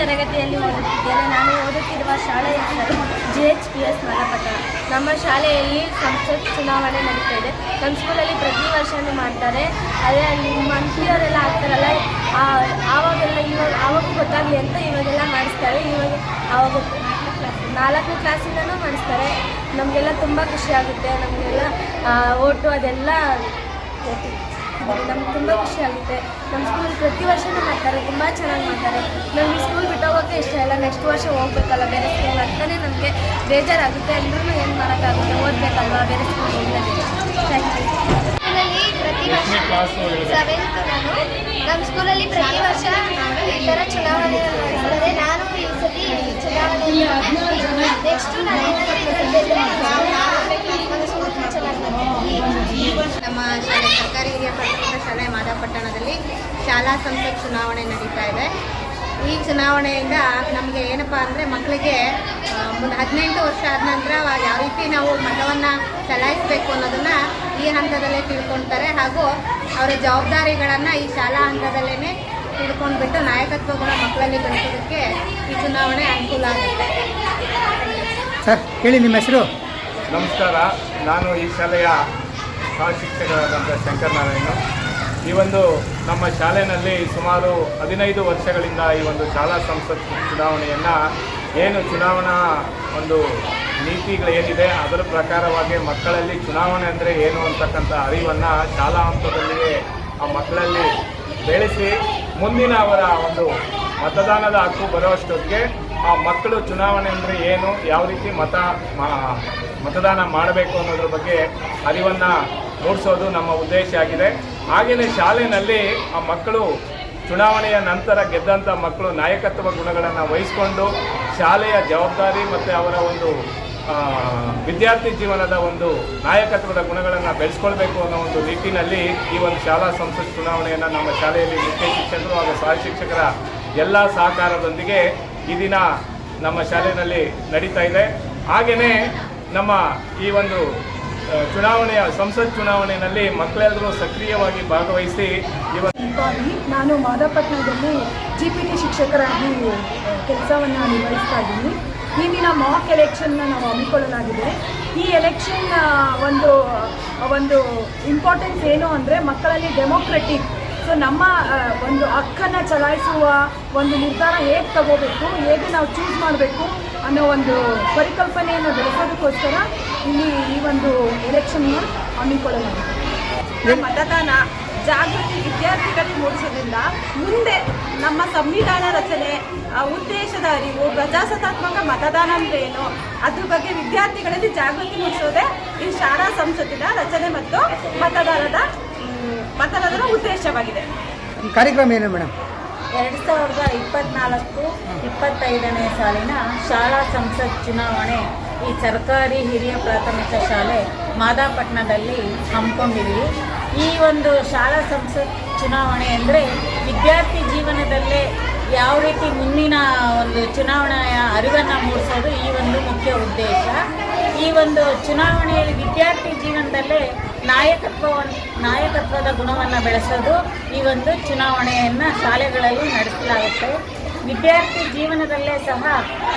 ತರಗತಿಯಲ್ಲಿ ಓದುತ್ತಿದ್ದೇನೆ. ನಾನು ಓದುತ್ತಿರುವ ಶಾಲೆ ಹೆಸರು G H P S Malapattana ನಮ್ಮ ಶಾಲೆಯಲ್ಲಿ ಸಂಸತ್ ಚುನಾವಣೆ ನಡೀತಾ ಇದೆ. ನಮ್ಮ ಸ್ಕೂಲಲ್ಲಿ ಪ್ರತಿ ವರ್ಷವೂ ಮಾಡ್ತಾರೆ. ಅದೇ ಮಂತ್ರಿಯವರೆಲ್ಲ ಆಗ್ತಾರಲ್ಲ ಆವಾಗೆಲ್ಲ ಇವಾಗ, ಆವಾಗ ಗೊತ್ತಾಗಲಿ ಅಂತ ಇವಾಗೆಲ್ಲ ಮಾಡಿಸ್ತಾರೆ. ಇವಾಗ ಆವಾಗ ನಾಲ್ಕನೇ ಕ್ಲಾಸಿಂದನೂ ಮಾಡಿಸ್ತಾರೆ. ನಮಗೆಲ್ಲ ತುಂಬ ಖುಷಿ ಆಗುತ್ತೆ. ನಮಗೆಲ್ಲ ಓಟು ಅದೆಲ್ಲ ನಮ್ಗೆ ತುಂಬ ಖುಷಿ ಆಗುತ್ತೆ. ನಮ್ಮ ಸ್ಕೂಲ್ ಪ್ರತಿ ವರ್ಷನೂ ಮಾಡ್ತಾರೆ ತುಂಬ ಚೆನ್ನಾಗಿ ಮಾಡ್ತಾರೆ. ನಮಗೆ ಸ್ಕೂಲ್ ಬಿಟ್ಟು ಹೋಗೋಕ್ಕೆ ಇಷ್ಟ ಇಲ್ಲ. ನೆಕ್ಸ್ಟ್ ವರ್ಷ ಹೋಗ್ಬೇಕಲ್ಲ ಬೇರೆ ಸ್ಕೂಲ್ ಅಂತಲೇ ನಮಗೆ ಬೇಜಾರಾಗುತ್ತೆ. ಅಂದ್ರೂ ಏನು ಮಾಡೋಕ್ಕಾಗುತ್ತೆ? ಓದಬೇಕಲ್ವ? ಬೇರೆ ಸ್ಕೂಲ್ ಥ್ಯಾಂಕ್ ಯು ಸ್ಕೂಲಲ್ಲಿ ಪ್ರತಿ ವರ್ಷ ಸೆವೆಂತ್ ನಾನು. ನಮ್ಮ ಸ್ಕೂಲಲ್ಲಿ ಪ್ರತಿ ವರ್ಷ ಈ ಥರ ಚುನಾವಣೆ ನಾನು ಈ ಸತಿ ಚುನಾವಣೆ ನೆಕ್ಸ್ಟು ನಾನು ಏನಾದರೂ ಕಲಿತಿದ್ರೆ ನಮ್ಮ ಸ್ಕೂಲ್ ಚೆನ್ನಾಗಿ ನಮ್ಮ ಶಾಲೆ ಸರ್ಕಾರಿ ಹಿರಿಯ ಪ್ರಾಥಮಿಕ ಶಾಲೆ ಮಾದಾಪಟ್ಟಣದಲ್ಲಿ ಶಾಲಾ ಸಂಸತ್ ಚುನಾವಣೆ ನಡೀತಾ ಇದೆ. ಈ ಚುನಾವಣೆಯಿಂದ ನಮಗೆ ಏನಪ್ಪ ಅಂದರೆ ಮಕ್ಕಳಿಗೆ ಒಂದು ಮುಂದೆ ಹದಿನೆಂಟು ವರ್ಷ ಆದ ನಂತರ ಯಾವ ರೀತಿ ನಾವು ಮತವನ್ನು ಚಲಾಯಿಸಬೇಕು ಅನ್ನೋದನ್ನು ಈ ಹಂತದಲ್ಲೇ ತಿಳ್ಕೊಳ್ತಾರೆ ಹಾಗೂ ಅವರ ಜವಾಬ್ದಾರಿಗಳನ್ನು ಈ ಶಾಲಾ ಹಂತದಲ್ಲೇ ತಿಳ್ಕೊಂಡ್ಬಿಟ್ಟು ನಾಯಕತ್ವ ಗುಣ ಮಕ್ಕಳಲ್ಲಿ ಬೆಳೆಸೋದಕ್ಕೆ ಈ ಚುನಾವಣೆ ಅನುಕೂಲ ಆಗುತ್ತೆ. ಸರ್ ಹೇಳಿ ನಿಮ್ಮ ಹೆಸರು? ನಮಸ್ಕಾರ ನಾನು ಈ ಶಾಲೆಯ ಸಹ ಶಿಕ್ಷಕರಾದಂಥ ಶಂಕರನಾರಾಯಣ. ಈ ಒಂದು ನಮ್ಮ ಶಾಲೆಯಲ್ಲಿ ಸುಮಾರು ಹದಿನೈದು ವರ್ಷಗಳಿಂದ ಈ ಒಂದು ಶಾಲಾ ಸಂಸತ್ ಚುನಾವಣೆಯನ್ನು ಏನು ಚುನಾವಣಾ ಒಂದು ನೀತಿಗಳು ಏನಿದೆ, ಅದರ ಪ್ರಕಾರವಾಗಿ ಮಕ್ಕಳಲ್ಲಿ ಚುನಾವಣೆ ಅಂದರೆ ಏನು ಅಂತಕ್ಕಂಥ ಅರಿವನ್ನು ಶಾಲಾ ಹಂತದಲ್ಲಿಯೇ ಆ ಮಕ್ಕಳಲ್ಲಿ ಬೆಳೆಸಿ ಮುಂದಿನ ಅವರ ಒಂದು ಮತದಾನದ ಹಕ್ಕು ಬರುವಷ್ಟೊತ್ತಿಗೆ ಆ ಮಕ್ಕಳು ಚುನಾವಣೆ ಅಂದರೆ ಏನು, ಯಾವ ರೀತಿ ಮತ ಮತದಾನ ಮಾಡಬೇಕು ಅನ್ನೋದ್ರ ಬಗ್ಗೆ ಅರಿವನ್ನು ಮೂಡಿಸೋದು ನಮ್ಮ ಉದ್ದೇಶ ಆಗಿದೆ. ಹಾಗೆಯೇ ಶಾಲೆಯಲ್ಲಿ ಆ ಮಕ್ಕಳು ಚುನಾವಣೆಯ ನಂತರ ಗೆದ್ದಂಥ ಮಕ್ಕಳು ನಾಯಕತ್ವ ಗುಣಗಳನ್ನು ವಹಿಸ್ಕೊಂಡು ಶಾಲೆಯ ಜವಾಬ್ದಾರಿ ಮತ್ತು ಅವರ ಒಂದು ವಿದ್ಯಾರ್ಥಿ ಜೀವನದ ಒಂದು ನಾಯಕತ್ವದ ಗುಣಗಳನ್ನು ಬೆಳೆಸ್ಕೊಳ್ಬೇಕು ಅನ್ನೋ ಒಂದು ನಿಟ್ಟಿನಲ್ಲಿ ಈ ಒಂದು ಶಾಲಾ ಸಂಸತ್ ಚುನಾವಣೆಯನ್ನು ನಮ್ಮ ಶಾಲೆಯಲ್ಲಿ ಮುಖ್ಯ ಶಿಕ್ಷಕರು ಹಾಗೂ ಸಹ ಶಿಕ್ಷಕರ ಎಲ್ಲ ಸಹಕಾರದೊಂದಿಗೆ ಈ ದಿನ ನಮ್ಮ ಶಾಲೆಯಲ್ಲಿ ನಡೀತಾ ಇದೆ. ಹಾಗೆಯೇ ನಮ್ಮ ಈ ಒಂದು ಚುನಾವಣೆಯ ಸಂಸತ್ ಚುನಾವಣೆಯಲ್ಲಿ ಮಕ್ಕಳೆಲ್ಲರೂ ಸಕ್ರಿಯವಾಗಿ ಭಾಗವಹಿಸಿ ನಾನು ಮಾದಾಪಟ್ಟಣದಲ್ಲಿ ಜಿ ಪಿ ಟಿ ಶಿಕ್ಷಕರಾಗಿ ಕೆಲಸವನ್ನು ನಿರ್ವಹಿಸ್ತಾ ಇದ್ದೀನಿ. ಈ ದಿನ ಮಾಕ್ ಎಲೆಕ್ಷನ್ನ ನಾವು ಹಮ್ಮಿಕೊಳ್ಳಲಾಗಿದೆ. ಈ ಎಲೆಕ್ಷನ್ ಒಂದು ಒಂದು ಇಂಪಾರ್ಟೆನ್ಸ್ ಏನು ಅಂದರೆ ಮಕ್ಕಳಲ್ಲಿ ಡೆಮೋಕ್ರೆಟಿಕ್ ಸೊ ನಮ್ಮ ಒಂದು ಹಕ್ಕನ್ನು ಚಲಾಯಿಸುವ ಒಂದು ನಿರ್ಧಾರ ಹೇಗೆ ತಗೋಬೇಕು, ಹೇಗೆ ನಾವು ಚೂಸ್ ಮಾಡಬೇಕು ಅನ್ನೋ ಒಂದು ಪರಿಕಲ್ಪನೆಯನ್ನು ಬೆಳೆಸೋದಕ್ಕೋಸ್ಕರ ಇಲ್ಲಿ ಈ ಒಂದು ಎಲೆಕ್ಷನ್ನ ಹಮ್ಮಿಕೊಳ್ಳಲಾಗಿದೆ. ಮತದಾನ ಜಾಗೃತಿ ವಿದ್ಯಾರ್ಥಿಗಳಿಗೆ ಮೂಡಿಸೋದ್ರಿಂದ ಮುಂದೆ ನಮ್ಮ ಸಂವಿಧಾನ ರಚನೆ ಉದ್ದೇಶದ ಅರಿವು, ಪ್ರಜಾಸತ್ತಾತ್ಮಕ ಮತದಾನ ಅಂದ್ರೆ ಏನು, ಅದ್ರ ಬಗ್ಗೆ ವಿದ್ಯಾರ್ಥಿಗಳಲ್ಲಿ ಜಾಗೃತಿ ಮೂಡಿಸೋದೇ ಈ ಶಾಲಾ ಸಂಸತ್ತಿನ ರಚನೆ ಮತ್ತು ಮತದಾನದ ಮ್, ಉದ್ದೇಶವಾಗಿದೆ? ಕಾರ್ಯಕ್ರಮ ಏನು ಮೇಡಮ್? ಎರಡು ಸಾವಿರದ ಇಪ್ಪತ್ನಾಲ್ಕು ಇಪ್ಪತ್ತೈದನೇ ಸಾಲಿನ ಶಾಲಾ ಸಂಸತ್ ಚುನಾವಣೆ ಈ ಸರ್ಕಾರಿ ಹಿರಿಯ ಪ್ರಾಥಮಿಕ ಶಾಲೆ ಮಾದಾಪಟ್ಟಣದಲ್ಲಿ ಹಮ್ಮಿಕೊಂಡಿದ್ದೀವಿ. ಈ ಒಂದು ಶಾಲಾ ಸಂಸತ್ ಚುನಾವಣೆ ಅಂದರೆ ವಿದ್ಯಾರ್ಥಿ ಜೀವನದಲ್ಲೇ ಯಾವ ರೀತಿ ಮುಂದಿನ ಒಂದು ಚುನಾವಣೆಯ ಅರಿವನ್ನು ಮೂಡಿಸೋದು ಈ ಒಂದು ಮುಖ್ಯ ಉದ್ದೇಶ. ಈ ಒಂದು ಚುನಾವಣೆಯಲ್ಲಿ ವಿದ್ಯಾರ್ಥಿ ಜೀವನದಲ್ಲೇ ನಾಯಕತ್ವವನ್ನು ನಾಯಕತ್ವದ ಗುಣವನ್ನು ಬೆಳೆಸೋದು ಈ ಒಂದು ಚುನಾವಣೆಯನ್ನು ಶಾಲೆಗಳಲ್ಲಿ ನಡೆಸಲಾಗುತ್ತೆ. ವಿದ್ಯಾರ್ಥಿ ಜೀವನದಲ್ಲೇ ಸಹ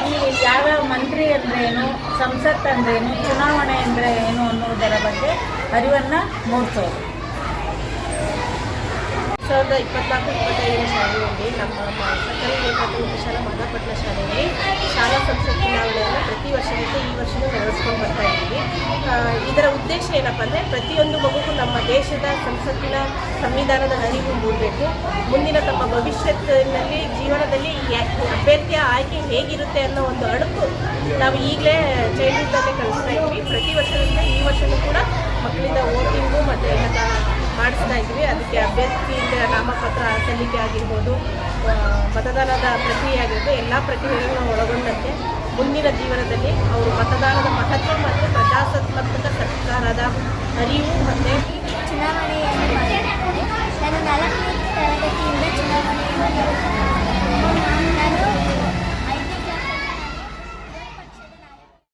ಈ ಯಾವ್ಯಾವ ಮಂತ್ರಿ ಅಂದ್ರೇನು, ಸಂಸತ್ ಅಂದ್ರೇನು, ಚುನಾವಣೆ ಅಂದರೆ ಏನು ಅನ್ನುವುದರ ಬಗ್ಗೆ ಅರಿವನ್ನು ಮೂಡಿಸೋದು. ಸಾವಿರದ ಇಪ್ಪತ್ನಾಲ್ಕು ಇಪ್ಪತ್ತೈದನೇ ಶಾಲೆಯಲ್ಲಿ ನಮ್ಮ ಸರ್ಕಾರಿ ಪ್ರಾಥಮಿಕ ಶಾಲಾ ಮಂಗಪಟ್ಟಣ ಶಾಲೆಯಲ್ಲಿ ಶಾಲಾ ಸಂಸತ್ ಚುನಾವಣೆಯನ್ನು ಪ್ರತಿ ವರ್ಷದಂತೆ ಈ ವರ್ಷವೂ ನಡೆಸ್ಕೊಂಡು ಬರ್ತಾ ಇದ್ದೀವಿ. ಇದರ ಉದ್ದೇಶ ಏನಪ್ಪ ಅಂದರೆ ಪ್ರತಿಯೊಂದು ಮಗುಗೂ ನಮ್ಮ ದೇಶದ ಸಂಸತ್ತಿನ ಸಂವಿಧಾನದ ಅರಿವು ಮೂಡಬೇಕು. ಮುಂದಿನ ತಮ್ಮ ಭವಿಷ್ಯತ್ತಿನಲ್ಲಿ, ಜೀವನದಲ್ಲಿ ಅಭ್ಯರ್ಥಿಯ ಆಯ್ಕೆ ಹೇಗಿರುತ್ತೆ ಅನ್ನೋ ಒಂದು ಅಳುಕು ನಾವು ಈಗಲೇ ಚೈಲ್ಡ್ಹುಡ್ಡಲ್ಲೇ ಕಲಿಸ್ತಾ ಇದ್ವಿ ಪ್ರತಿ ವರ್ಷದಿಂದ ಈ ವರ್ಷವೂ ಕೂಡ ಮಕ್ಕಳಿಂದ ವೋಟಿಂಗು ಮತ್ತು ಎಲ್ಲ ಮಾಡಿಸ್ತಾ ಇದ್ವಿ. ಅದಕ್ಕೆ ಅಭ್ಯರ್ಥಿಯಿಂದ ನಾಮಪತ್ರ ಸಲ್ಲಿಕೆ ಆಗಿರ್ಬೋದು ಮತದಾನದ ಪ್ರಕ್ರಿಯೆ ಆಗಿರ್ಬೋದು, ಎಲ್ಲ ಪ್ರಕ್ರಿಯೆಗಳನ್ನು ಒಳಗೊಂಡಂತೆ ಮುಂದಿನ ಜೀವನದಲ್ಲಿ ಅವರು ಮತದಾನದ ಮಹತ್ವ ಮತ್ತು ಪ್ರಜಾಸತ್ತಾತ್ಮಕ ಸರ್ಕಾರದ ಅರಿವು ಮತ್ತು ಚುನಾವಣೆಯನ್ನು ನಾನು ಚುನಾವಣೆಯನ್ನು